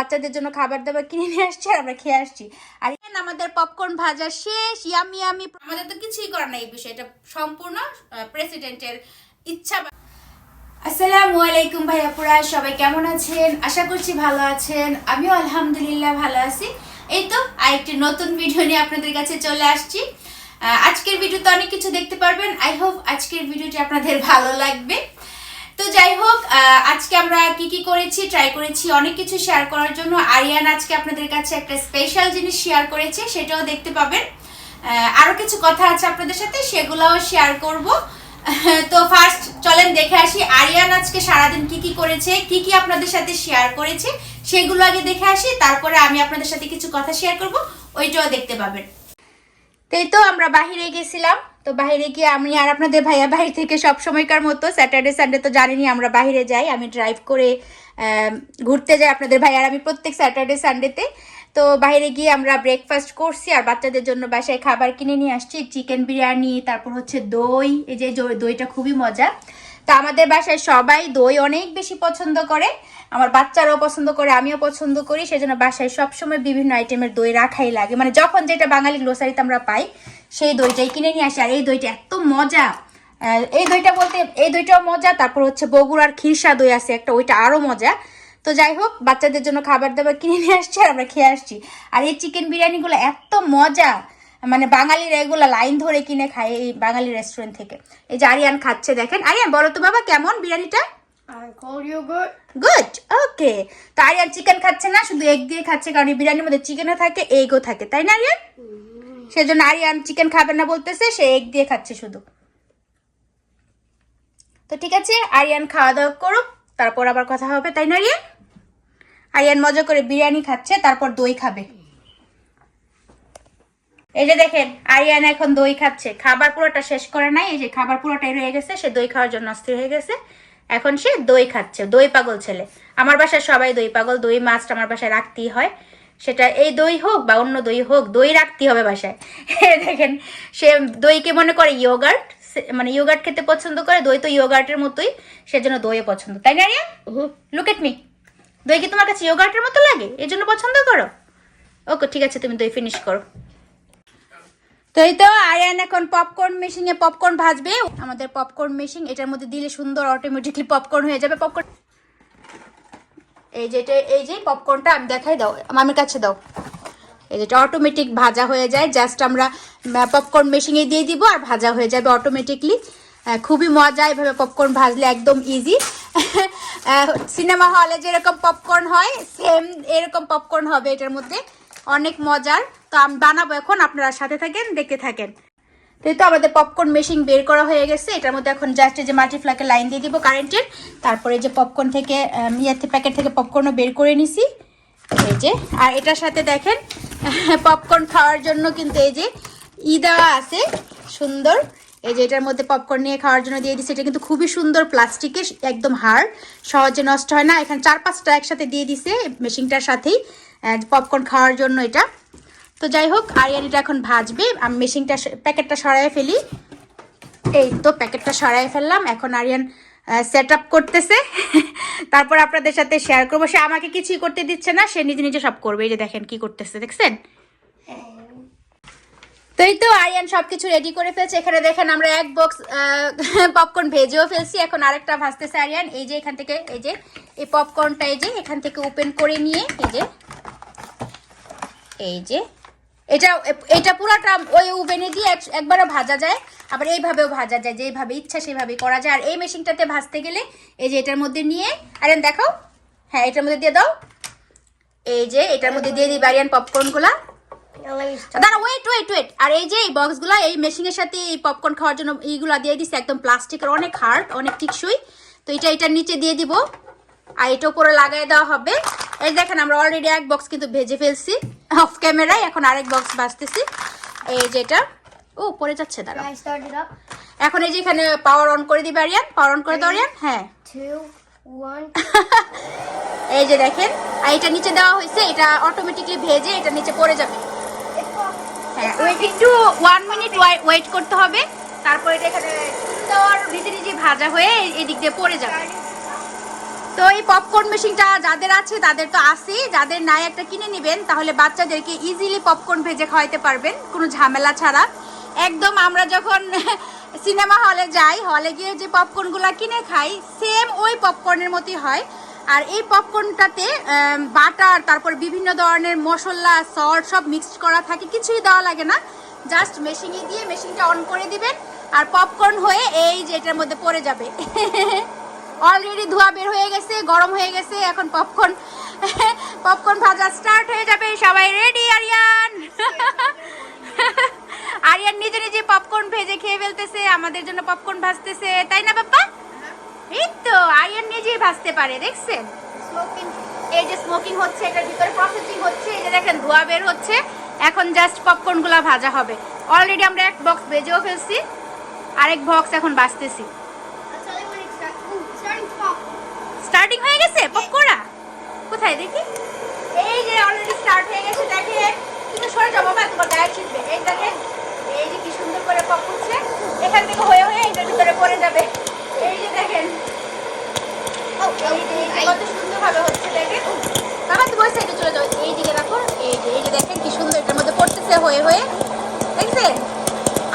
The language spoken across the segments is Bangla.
বাচ্চাদের জন্য খাবার দাবার কিনে নিয়ে আসছি আর আমরা খেয়ে আসছি। আর আমাদের পপকর্ন ভাজা শেষ ইয়ামি ইয়ামি আমাদের তো কিছুই করার নাই এই বিষয়ে, এটা সম্পূর্ণ প্রেসিডেন্টের ইচ্ছা আসসালামু আলাইকুম ভাইয়াপুরা, সবাই কেমন আছেন? আশা করছি ভালো আছেন। আমিও আলহামদুলিল্লাহ ভালো আছি। এই তো আরেকটি নতুন ভিডিও নিয়ে আপনাদের কাছে চলে আসছি। আজকের ভিডিওতে অনেক কিছু দেখতে পারবেন। আই হোপ আজকের ভিডিওটি আপনাদের ভালো লাগবে। তো যাই হোক আজকে আমরা কি কি করেছি ট্রাই করেছি অনেক কিছু শেয়ার করার জন্য আরিয়ান আজকে আপনাদের কাছে একটা স্পেশাল জিনিস শেয়ার করেছে সেটাও দেখতে পাবেন। আহ, আরও কিছু কথা আছে আপনাদের সাথে সেগুলোও শেয়ার করব। তো ফার্স্ট চলেন দেখে আসি আরিয়ান আজকে সারাদিন কি কি করেছে কি কি আপনাদের সাথে শেয়ার করেছে সেগুলো আগে দেখে আসি তারপরে আমি আপনাদের সাথে কিছু কথা শেয়ার করব ওইটাও দেখতে পাবেন। তাই তো আমরা বাহিরে গেছিলাম। তো বাইরে গিয়ে আমি আর আপনাদের ভাইয়া বাহির থেকে সব সময়কার মতো স্যাটারডে সানডে তো জানেনই আমরা বাইরে যাই। আমি ড্রাইভ করে ঘুরতে যাই আপনাদের ভাই আর আমি প্রত্যেক স্যাটারডে সানডেতে তো। বাইরে গিয়ে আমরা ব্রেকফাস্ট করছি আর বাচ্চাদের জন্য বাসায় খাবার কিনে নিয়ে আসছি। চিকেন বিরিয়ানি, তারপর হচ্ছে দই। এই যে দইটা খুবই মজা। তো আমাদের বাসায় সবাই দই অনেক বেশি পছন্দ করে। আমার বাচ্চারাও পছন্দ করে, আমিও পছন্দ করি, সেজন্য বাসায় সবসময় বিভিন্ন আইটেমের দই রাখাই লাগে। মানে যখন যেটা বাঙালি গ্লোসারিতে আমরা পাই, সেই দইটাই কিনে নিয়ে আসি। আর এই দইটা এত মজা। এই দইটা বলতে, এই দইটাও মজা, তারপর হচ্ছে বগুড়ার খিরসা দই আছে একটা, ওইটা আরও মজা। তো যাই হোক, বাচ্চাদের জন্য খাবার দাবার কিনে নিয়ে আসছি আর আমরা খেয়ে আসছি। আর এই চিকেন বিরিয়ানিগুলো এত মজা। মানে বাঙালিরা এগুলো লাইন ধরে কিনে খায় এই বাঙালি রেস্টুরেন্ট থেকে। এই যে আরিয়ান খাচ্ছে দেখেন। আরিয়ান, বলো তো বাবা, কেমন বিরিয়ানিটা? I call you good. Good okay তো আরিয়ান চিকেন খাচ্ছে না শুধু এগ দিয়ে খাচ্ছে কারণ বিরিয়ানির মধ্যে চিকেনও থাকে এগও থাকে তাই না আরিয়ান সেজন্য আরিয়ান চিকেন খাবে না বলতেছে সে এগ দিয়ে খাচ্ছে শুধু। তো ঠিক আছে আরিয়ান খাওয়া দাওয়া করুক তারপর আবার কথা হবে তাই না আরিয়ান আরিয়ান মজা করে বিরিয়ানি খাচ্ছে তারপর দই খাবে। এই যে দেখেন আরিয়ান এখন দই খাচ্ছে খাবার পুরোটা শেষ করে নাই এই যে খাবার পুরোটাই রয়ে গেছে সে দই খাওয়ার জন্য অস্থির হয়ে গেছে। এখন সে দই খাচ্ছে দই পাগল ছেলে। আমার বাসায় সবাই দই পাগল দই মাছটা আমার বাসায় রাখতেই হয়। সেটা এই দই হোক বা অন্য দই হোক দই রাখতেই হবে বাসায়। দেখেন সে দইকে মনে করে? ইয়োগার্ট মানে ইয়োগার্ট খেতে পছন্দ করে দই তো ইয়োগার্টের মতোই সেজন্য দইও পছন্দ। তাই না আরিয়ান লুক এট মি দই কি তোমার কাছে ইয়োগার্টের মতো লাগে? এই জন্য পছন্দ করো? ওকে ঠিক আছে তুমি দই ফিনিশ করো। তো এই তো আরিয়ান এখন পপকর্ন মেশিনে পপকর্ন ভাজবে। আমাদের পপকর্ন মেশিন এটার মধ্যে দিলে সুন্দর অটোমেটিকলি পপকর্ন হয়ে যাবে। পপকর্ন এই যে এই যে পপকর্নটা আমি দেখাই দাও, মামির কাছে দাও। এই যেটা অটোমেটিক ভাজা হয়ে যায়। জাস্ট আমরা পপকর্ন মেশিনে দিয়ে দিব আর ভাজা হয়ে যাবে অটোমেটিকলি খুবই মজা এভাবে পপকর্ন ভাজলে একদম ইজি সিনেমা হলে যেরকম পপকর্ন হয় সেম এরকম পপকর্ন হবে এটার মধ্যে। অনেক মজার। তো আমি বানাবো এখন, আপনারা সাথে থাকেন, দেখতে থাকেন। তো আমাদের পপকর্ন মেশিন বের করা হয়ে গেছে। এটার মধ্যে এখন জাস্ট যে মাল্টি ফ্লাকে লাইন দিয়ে দিব কারেন্টের তারপরে যে পপকর্ন থেকে ইয়েতে প্যাকেট থেকে পপকর্নও বের করে নিছি। এই যে, আর এটার সাথে দেখেন পপকর্ন খাওয়ার জন্য কিন্তু এই যে ই দেওয়া আছে, সুন্দর। এই যে এটার মধ্যে পপকর্ন নিয়ে খাওয়ার জন্য দিয়ে দিচ্ছে এটা কিন্তু খুবই সুন্দর প্লাস্টিকের একদম হাড়। সহজে নষ্ট হয় না। এখানে চার পাঁচটা একসাথে দিয়ে দিছে মেশিনটার সাথেই পপকর্ন খাওয়ার জন্য এটা। তো যাই হোক আরিয়ানিটা এখন ভাজবে। আমি মেশিনটা প্যাকেটটা সরাই ফেলি। এই তো প্যাকেটটা সরাই ফেললাম। এখন আরিয়ান সেট আপ করতেছে। তারপর আপনাদের সাথে শেয়ার করব। সে আমাকে কিছুই করতে দিচ্ছে না, সে নিজে নিজে সব করবে। এই যে দেখেন কি করতেছে, দেখছেন? তো এই তো আরিয়ান সব কিছু রেডি করে ফেলছে। এখানে দেখেন আমরা এক বক্স পপকর্ন ভেজেও ফেলছি। এখন আরেকটা ভাজতেছে আরিয়ান। এই যে এখান থেকে, এই যে, এই পপকর্নটা এই যে এখান থেকে ওপেন করে নিয়ে, এই যে এই যে এটা এটা পুরোটা ওই ওভেনে দিয়ে এক- একবারও ভাজা যায়, আবার এইভাবেও ভাজা যায়, যেইভাবে ইচ্ছা সেইভাবে করা যায়। আর এই মেশিনটাতে ভাজতে গেলে এই যে এটার মধ্যে নিয়ে আরিয়ান দেখো হ্যাঁ এটার মধ্যে দিয়ে দাও। এই যে এটার মধ্যে দিয়ে দিই আরিয়ান পপকর্নগুলা. দাঁড়া ওয়েট ওয়েট ওয়েট আর এই যে এই বক্সগুলো এই মেশিনের সাথে এই পপকর্ন খাওয়ার জন্য এইগুলো দিয়ে দিচ্ছে একদম প্লাস্টিকের অনেক হার্ড অনেক টিকসই। তো এটা, এটার নিচে দিয়ে দিব। আর এটা উপরে লাগাই দেওয়া হবে। এই দেখেন আমরা অলরেডি এক বক্স কিন্তু ভেজে ফেলছি। অফ ক্যামেরায় এখন আরেক বক্স বাজতেছি। এই যেটা ও পড়ে যাচ্ছে দাঁড়া? এখন এই যে এখানে পাওয়ার অন করে দিবে আরিয়ান পাওয়ার অন করে দাও আরিয়ান হ্যাঁ। এই যে দেখেন আর এটা নিচে দেওয়া হয়েছে এটা অটোমেটিকলি ভেজে এটা নিচে পড়ে যাবে। হ্যাঁ একটু ওয়ান মিনিট ওয়েট করতে হবে। তারপর এটা এখানে সুন্দর নিজে নিজে ভাজা হয়ে এই দিক দিয়ে পড়ে যাবে। তো এই পপকর্ন মেশিনটা যাদের আছে, তাদের তো আছেই। যাদের নাই একটা কিনে নেবেন, তাহলে বাচ্চাদেরকে ইজিলি পপকর্ন ভেজে খাওয়াইতে পারবেন, কোনো ঝামেলা ছাড়া। একদম আমরা যখন সিনেমা হলে যাই হলে গিয়ে যে পপকর্নগুলো কিনে খাই সেম ওই পপকর্নের মতোই হয়। আর এই পপকর্নটাতে বাটার তারপর বিভিন্ন ধরনের মশলা সল্ট সব মিক্সড করা থাকে, কিছুই দেওয়া লাগে না। জাস্ট মেশিনে দিয়ে মেশিনটা অন করে দিবেন, আর পপকর্ন হয়ে এই যে এটার মধ্যে পড়ে যাবে। অলরেডি ধোয়া বের হয়ে গেছে, গরম হয়ে গেছে, এখন পপকর্ন পপকর্ন ভাজা স্টার্ট হয়ে যাবে, সবাই রেডি আরিয়ান আরিয়ান নিজে নিজে পপকর্ন ভেজে খেয়ে ফেলতেছে, আমাদের জন্য পপকর্ন ভাজতেছে, তাই না বাপ্পা? এই তো আরিয়ান নিজেই ভাজতে পারে, দেখছেন? স্মোকিং এই যে স্মোকিং হচ্ছে, এটার ভিতরে প্রসেসিং হচ্ছে, এই যে দেখেন ধোয়া বের হচ্ছে, এখন জাস্ট পপকর্নগুলো ভাজা হবে। অলরেডি আমরা এক বক্স ভেজেও ফেলছি, আরেক বক্স এখন বাজতেছি স্টার্টিং হয়ে গেছে? পপকোড়া কোথায়? দেখি। এই যে অলরেডি স্টার্ট হয়ে গেছে দেখেন তুমি সরে যাও, বাবা, তোমার গায়ে ছিটবে। এই দেখেন এই যে কি সুন্দর করে পপ হচ্ছে। এখান থেকে হয়ে হয়ে এইটার ভিতরে পড়ে যাবে। এই যে দেখেন। কত সুন্দরভাবে হচ্ছে, দেখেন। বাবা, তুমি ওই সাইডে চলে যাও। এই দিকে রাখো এই যে এই যে দেখেন কি সুন্দর এটার মধ্যে পড়তেছে, হয়ে হয়ে। দেখছেন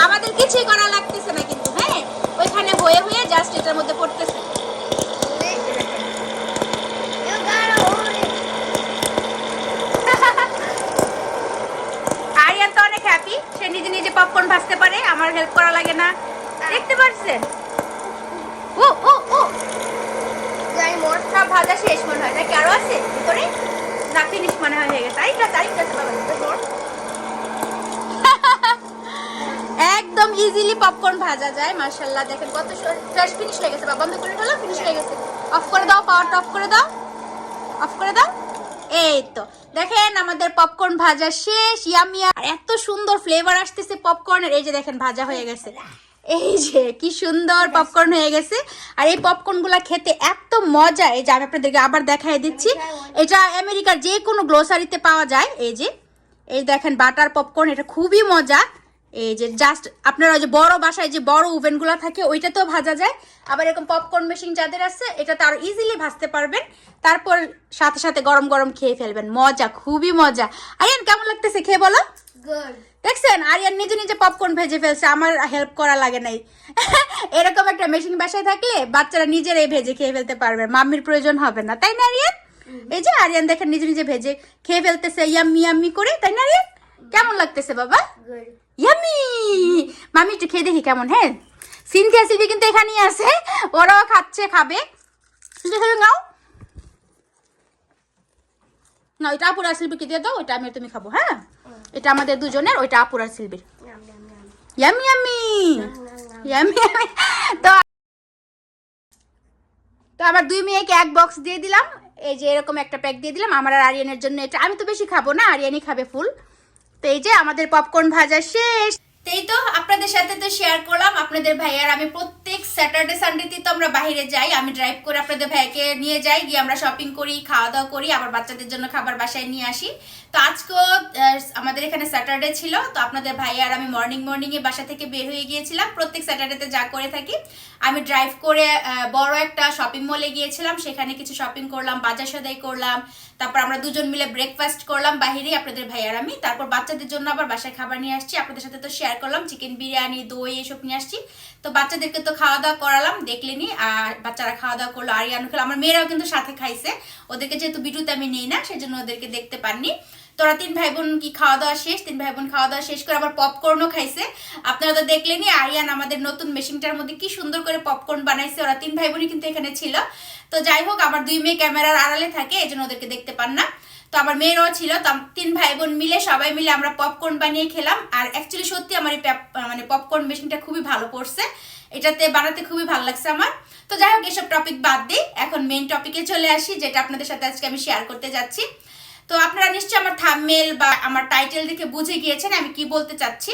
আমাদের কিছুই করা লাগতেছে না কিন্তু হ্যাঁ? ওইখানে হয়ে হয়ে জাস্ট এটার মধ্যে পড়তেছে। সে নিজে নিজে পপকর্ন ভাজতে পারে আমার হেল্প করা লাগে না। দেখতে পারছেন ও ও ও। more? সব ভাজা শেষ মনে হয়। নাকি আরও আছে? ভিতরে? না ফিনিশ মনে হয় হয়ে গেছে। আরেকটা আছে, আরেকটা বাবা more. একদম ইজিলি পপকর্ন ভাজা যায় মাশাআল্লাহ। দেখেন কত ফ্রেশ ফিনিশ হয়ে গেছে বা বন্ধ করে ফেলো ফিনিশ হয়ে গেছে। অফ করে দাও পাওয়ারটা অফ করে দাও। অফ করে দাও। এই তো দেখেন আমাদের পপকর্ন ভাজা শেষ ইয়ামিয়া এত সুন্দর ফ্লেভার আসতেছে পপকর্নের এই যে দেখেন, ভাজা হয়ে গেছে। এই যে, কি সুন্দর পপকর্ন হয়ে গেছে। আর এই পপকর্নগুলা খেতে এত মজা। এই যে, আমি আপনাদেরকে আবার দেখাই দিচ্ছি। এটা আমেরিকার যে কোনো গ্লোসারিতে পাওয়া যায়। এই যে, এই দেখেন বাটার পপকর্ন এটা খুবই মজা। এই যে জাস্ট আপনারা ওই যে বড় বাসায় যে বড় ওভেনগুলো থাকে ওইটাতেও ভাজা যায়। আবার এরকম পপকর্ন মেশিন যাদের আছে এটাতে আরও ইজিলি ভাজতে পারবেন। তারপর সাথে সাথে গরম গরম খেয়ে ফেলবেন। মজা খুবই মজা। আরিয়ান কেমন লাগতেছে খেয়ে বলো? দেখছেন? আরিয়ান নিজে নিজে পপকর্ন ভেজে ফেলছে। আমার হেল্প করা লাগে নাই। এরকম একটা মেশিন বাসায় থাকলে বাচ্চারা নিজেরাই ভেজে খেয়ে ফেলতে পারবে। মাম্মির প্রয়োজন হবে না। তাই না আরিয়ান? এই যে আরিয়ান দেখেন নিজে নিজে ভেজে খেয়ে ফেলতেছে। ইয়াম্মি ইয়াম্মি করে। তাই না আরিয়ান? কেমন লাগতেছে বাবা. ইয়ামি মামি, একটু খেয়ে দেখি কেমন হ্যাঁ? সিনথিয়া সিবি কিন্তু এখানেই আছে। ওরাও খাচ্ছে, খাবে। নাও। না, ওইটা আপুর আর শিল্পীকে দিয়ে দাও, ওইটা আমি তুমি খাব হ্যাঁ? এটা আমাদের দুজনের, ওইটা আপুর আর শিল্পীর. Yummy yummy. ইয়ামি তো তো আমার দুই মেয়েকে এক বক্স দিয়ে দিলাম। এই যে এরকম একটা প্যাক দিয়ে দিলাম। আমার আর আরিয়ানের জন্য এটা। আমি তো বেশি খাব না, আরিয়ানই খাবে ফুল তো এই যে আমাদের পপকর্ন ভাজা শেষ। তো এই তো আপনাদের সাথে তো শেয়ার করলাম। আপনাদের ভাইয়ার আমি প্রত্যেক স্যাটারডে সানডেতে তো আমরা বাইরে যাই। আমি ড্রাইভ করে আপনাদের ভাইয়াকে নিয়ে যাই, গিয়ে আমরা শপিং করি খাওয়া দাওয়া করি, আবার বাচ্চাদের জন্য খাবার বাসায় নিয়ে আসি। তো আজকেও আমাদের এখানে স্যাটারডে ছিল। তো আপনাদের ভাইয়া আর আমি মর্নিং মর্নিং এ বাসা থেকে বের হয়ে গিয়েছিলাম। প্রত্যেক স্যাটারডেতে যা করে থাকি। আমি ড্রাইভ করে বড় একটা শপিং মলে গিয়েছিলাম। সেখানে কিছু শপিং করলাম, বাজার সদাই করলাম। তারপর আমরা দুজন মিলে ব্রেকফাস্ট করলাম বাহিরে, আপনাদের ভাই আর আমি। তারপর বাচ্চাদের জন্য আবার বাসায় খাবার নিয়ে আসছি। আপনাদের সাথে তো শেয়ার করলাম চিকেন বিরিয়ানি, দই এসব নিয়ে আসছি। তো বাচ্চাদেরকে তো খাওয়া দাওয়া করালাম দেখলেনি আর বাচ্চারা খাওয়া দাওয়া করল আরিয়ানু খেলো আমার মেয়েরাও কিন্তু সাথে খাইছে। ওদেরকে যেহেতু বিটুতে আমি নেই না, সেজন্য ওদেরকে দেখতে পাননি। তোরা তিন ভাই বোন কি খাওয়া দাওয়া শেষ, তিন ভাই বোন খাওয়া দাওয়া শেষ করে আবার পপকর্নও খাইছে। আপনারা তো দেখলেনই আরিয়ান আমাদের নতুন মেশিনটার মধ্যে কি সুন্দর করে পপকর্ন বানাইছে, ওরা তিন ভাই বোনই কিন্তু এখানে ছিল। তো যাই হোক আমার দুই মেয়ে ক্যামেরার আড়ালে থাকে এই জন্য ওদেরকে দেখতে পান না। তো আমার মেয়েরাও ছিল, তো তিন ভাই বোন মিলে সবাই মিলে আমরা পপকর্ন বানিয়ে খেলাম। আর অ্যাকচুয়ালি সত্যি আমার এই মানে পপকর্ন মেশিনটা খুবই ভালো পড়ছে এটাতে বানাতে খুবই ভালো লাগছে আমার। তো যাই হোক, এসব টপিক বাদ দিই। এখন মেইন টপিকে চলে আসি, যেটা আপনাদের সাথে আজকে আমি শেয়ার করতে যাচ্ছি। তো আপনারা নিশ্চয়ই আমার থাম্বনেল বা আমার টাইটেল দেখে বুঝে গিয়েছেন আমি কি বলতে চাচ্ছি।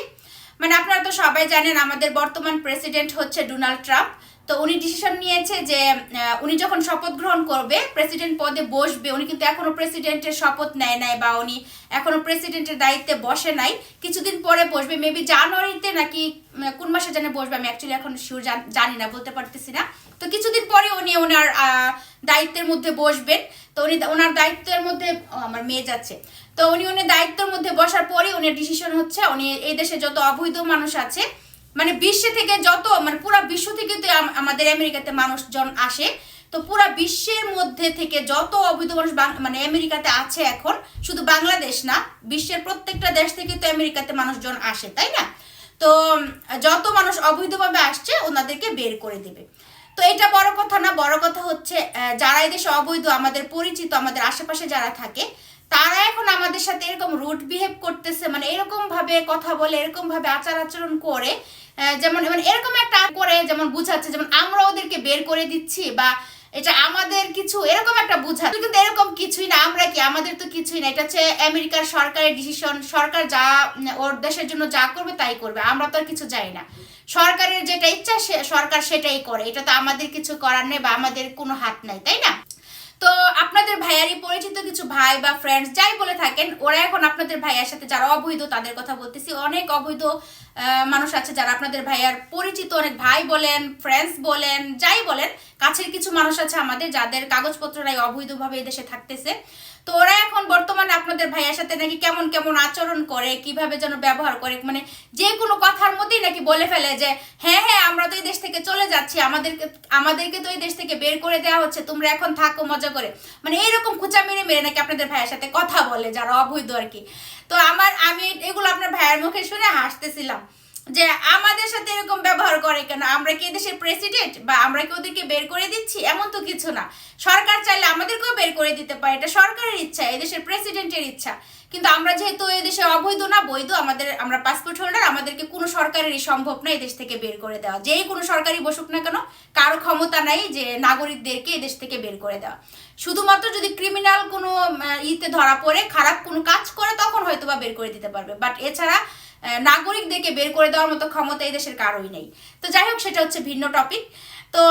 মানে আপনারা তো সবাই জানেন, আমাদের বর্তমান প্রেসিডেন্ট হচ্ছে ডোনাল্ড ট্রাম্প তো উনি ডিসিশন নিয়েছে যে উনি যখন শপথ গ্রহণ করবে প্রেসিডেন্ট পদে বসবে, উনি কিন্তু এখনও প্রেসিডেন্টের শপথ নেয় নাই বা উনি এখনও প্রেসিডেন্টের দায়িত্বে বসে নাই। কিছুদিন পরে বসবে মেবি জানুয়ারিতে নাকি কোন মাসে জানে বসবে, আমি অ্যাকচুয়ালি এখন শিওর জানি না, বলতে পারতেছি না। তো কিছুদিন পরে উনি ওনার দায়িত্বের মধ্যে বসবেন। তো উনি ওনার দায়িত্বের মধ্যে আমার মেয়ে যাচ্ছে। তো উনি উনি দায়িত্বের মধ্যে বসার পরই উনি ডিসিশন হচ্ছে, উনি এই দেশে যত অবৈধ মানুষ আছে মানে বিশ্ব থেকে যত মানে পুরো বিশ্ব থেকে তো আমাদের আমেরিকাতে মানুষজন আসে। তো পুরো বিশ্বের মধ্যে থেকে যত অবৈধ মানুষ মানে আমেরিকাতে আছে এখন, শুধু বাংলাদেশ না, বিশ্বের প্রত্যেকটা দেশ থেকে তো আমেরিকাতে মানুষজন আসে, তাই না? তো, যত মানুষ অবৈধভাবে আসছে, ওনাদেরকে বের করে দেবে। তো এটা বড় কথা না, বড় কথা হচ্ছে যারা এদেশে অবৈধ, আমাদের পরিচিত, আমাদের আশেপাশে যারা থাকে, তারা এখন আমাদের সাথে এরকম রুট বিহেভ করতেছে মানে এরকম ভাবে কথা বলে এরকম ভাবে আচার আচরণ করে যেমন মানে এরকম একটা করে যেমন বুঝাচ্ছে, যেমন আমরা ওদেরকে বের করে দিচ্ছি বা এটা আমাদের কিছু এরকম একটা বুঝা কিন্তু এরকম কিছুই না, আমরা কি আমাদের তো কিছুই না। এটা হচ্ছে আমেরিকার সরকারের ডিসিশন সরকার যা, ওর দেশের জন্য যা করবে তাই করবে, আমরা তো আর কিছু যাই না। সরকারের যেটা ইচ্ছা সরকার সেটাই করে, এটা তো আমাদের কিছু করার নেই বা আমাদের কোনো হাত নাই, তাই না? তো আপনাদের ভাইয়ারই পরিচিত কিছু ভাই বা ফ্রেন্ডস যাই বলে থাকেন, ওরা এখন আপনাদের ভাইয়ার সাথে যারা অবৈধ তাদের কথা বলতেছি। অনেক অবৈধ মানুষ আছে যারা আপনাদের ভাইয়ার পরিচিত, অনেক ভাই বলেন ফ্রেন্ডস বলেন, যাই বলেন, কাছের কিছু মানুষ আছে আমাদের যাদের কাগজপত্র নাই অবৈধভাবে এই দেশে থাকতেছে। তো ওরা এখন বর্তমানে আপনাদের ভাইয়ার সাথে নাকি কেমন কেমন আচরণ করে, কীভাবে যেন ব্যবহার করে মানে যে কোনো কথার মধ্যেই নাকি বলে ফেলে যে হ্যাঁ হ্যাঁ আমরা তো এই দেশ থেকে চলে যাচ্ছি, আমাদেরকে আমাদেরকে তো এই দেশ থেকে বের করে দেওয়া হচ্ছে, তোমরা এখন থাকো, মজা করে। মানে এইরকম খুচা মেরে মেরে নাকি আপনাদের ভাইয়ের সাথে কথা বলে, যারা অবৈধ আর কি। তো আমার, আমি এগুলো আপনার ভাইয়ের মুখে শুনে হাসতেছিলাম যে আমাদের সাথে এরকম ব্যবহার করে কেন? আমরা কি দেশের প্রেসিডেন্ট বা আমরা কি ওদেরকে বের করে দিচ্ছি? এমন তো কিছু না। সরকার চাইলে আমাদেরকেও বের করে দিতে পারে। এটা সরকারের ইচ্ছা, এদেশের প্রেসিডেন্টের ইচ্ছা। কিন্তু আমরা যেহেতু এদেশে অবৈধ না, বৈধ, আমাদের, আমরা পাসপোর্ট হোল্ডার আমাদেরকে কোনো সরকারেরই সম্ভব না এদেশ থেকে বের করে দেওয়া। যেই কোনো সরকারি বসুক না কেন, কারও ক্ষমতা নাই যে নাগরিকদেরকে এদেশ থেকে বের করে দেওয়া। শুধুমাত্র যদি ক্রিমিনাল কোনো ইতে ধরা পড়ে, খারাপ কোনো কাজ করে বা বের করে দিতে পারবে। বাট এছাড়া নাগরিকদেরকে বের করে দেওয়ার মতো ক্ষমতা এই দেশের কারোই নেই। তো যাই হোক, সেটা হচ্ছে ভিন্ন টপিক তো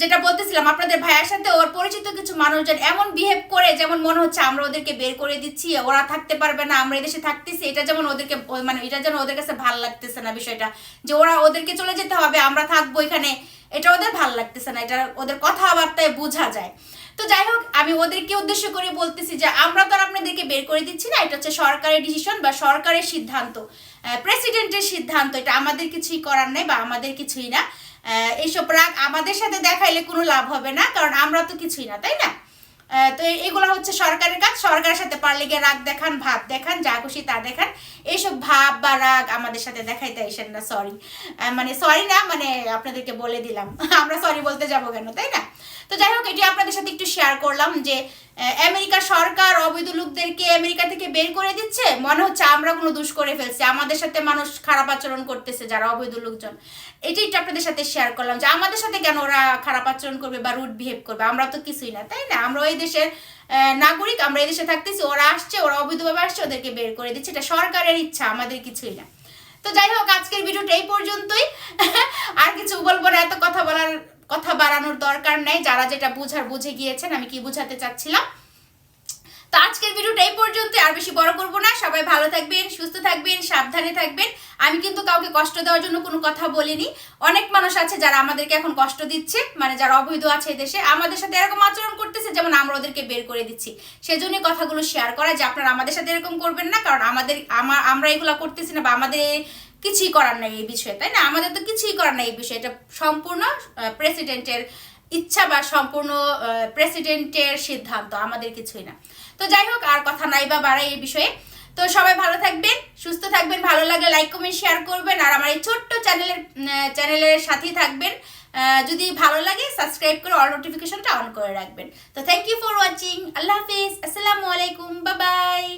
যেটা বলতেছিলাম, আপনাদের ভাইয়ের সাথে ওর পরিচিত কিছু মানুষজন এমন বিহেভ করে, যেমন মনে হচ্ছে আমরা ওদেরকে বের করে দিচ্ছি, ওরা থাকতে পারবে না, আমরা এদেশে থাকতেছি, এটা যেমন ওদেরকে মানে এটা যেন ওদের কাছে ভালো লাগতেছে না বিষয়টা। যে ওরা ওদেরকে চলে যেতে হবে, আমরা থাকব এখানে, এটা ওদের ভালো লাগতেছে না, এটা ওদের কথাবার্তায় বোঝা যায়। তো যাই হোক, আমি ওদেরকে উদ্দেশ্য করে বলতেছি যে আমরা তো আর আপনাদেরকে বের করে দিচ্ছি না, এটা হচ্ছে সরকারের ডিসিশন বা সরকারের সিদ্ধান্ত। প্রেসিডেন্টের সিদ্ধান্ত, এটা আমাদের কিছুই করার নেই বা আমাদের কিছুই না। এইসব রাগ আমাদের সাথে দেখাইলে কোনো লাভ হবে না, কারণ আমরা তো কিছুই না, তাই না? তো এগুলো হচ্ছে সরকারের কাজ, সরকারের সাথে পারলে গিয়ে রাগ দেখান, ভাব দেখান, যা খুশি তা দেখান। এইসব ভাব বা রাগ আমাদের সাথে দেখাইতে আইসেন না সরি মানে সরি না মানে আপনাদেরকে বলে দিলাম। আমরা সরি বলতে যাব কেন, তাই না? তো যাই হোক এটি আপনাদের সাথে একটু শেয়ার করলাম যে আহ, আমেরিকার সরকার অবৈধ লোকদেরকে আমেরিকা থেকে বের করে দিচ্ছে। মনে হচ্ছে আমরা কোনো দুষ করে ফেলছি। আমাদের সাথে মানুষ খারাপ আচরণ করতেছে যারা অবৈধ লোকজন। এটি একটু আপনাদের সাথে শেয়ার করলাম যে আমাদের সাথে কেন ওরা খারাপ আচরণ করবে বা রুট বিহেভ করবে? আমরা তো কিছুই না তাই না? আমরা এই দেশের নাগরিক আমরা এই দেশে থাকতেছি ওরা আসছে ওরা অবৈধভাবে আসছে ওদেরকে বের করে দিচ্ছে। এটা সরকারের ইচ্ছা আমাদের কিছুই না। তো যাই হোক আজকের ভিডিওটা এই পর্যন্তই আর কিছু বলব না এত কথা বলার কথা বাড়ানোর দরকার নেই। যারা যেটা বুঝার বুঝে গিয়েছেন, আমি কি বুঝাতে চাচ্ছিলাম? তো আজকের ভিডিওটা এই পর্যন্ত, আর বেশি বড় করব না। সবাই ভালো থাকবেন, সুস্থ থাকবেন, সাবধানে থাকবেন। আমি কিন্তু কাউকে কষ্ট দেওয়ার জন্য কোনো কথা বলিনি। অনেক মানুষ আছে যারা আমাদেরকে এখন কষ্ট দিচ্ছে মানে যারা অবৈধ আছে দেশে। আমাদের সাথে এরকম আচরণ করতেছে, যেমন আমরা ওদেরকে বের করে দিচ্ছি। সেজন্য কথাগুলো শেয়ার করা যে আপনারা আমাদের সাথে এরকম করবেন না, কারণ আমাদের, আমা- আমরা এগুলো করতেছি না বা আমাদের কিছুই করার নাই এই বিষয়ে, তাই না? আমাদের তো কিছুই করার নাই এই বিষয়ে। এটা সম্পূর্ণ প্রেসিডেন্টের ইচ্ছা বা সম্পূর্ণ প্রেসিডেন্টের সিদ্ধান্ত, আমাদের কিছুই না। তো যাই হোক, আর কথা নাই বা বাড়াই এই বিষয়ে। তো সবাই ভালো থাকবেন, সুস্থ থাকবেন, ভালো লাগলে লাইক কমেন্ট শেয়ার করবেন, আর আমার এই ছোট্ট চ্যানেলের চ্যানেলের সাথেই থাকবেন। যদি ভালো লাগে সাবস্ক্রাইব করে অল নোটিফিকেশনটা অন করে রাখবেন। তো থ্যাংক ইউ ফর ওয়াচিং আল্লাহ হাফিজ, আসসালামু আলাইকুম বাই বাই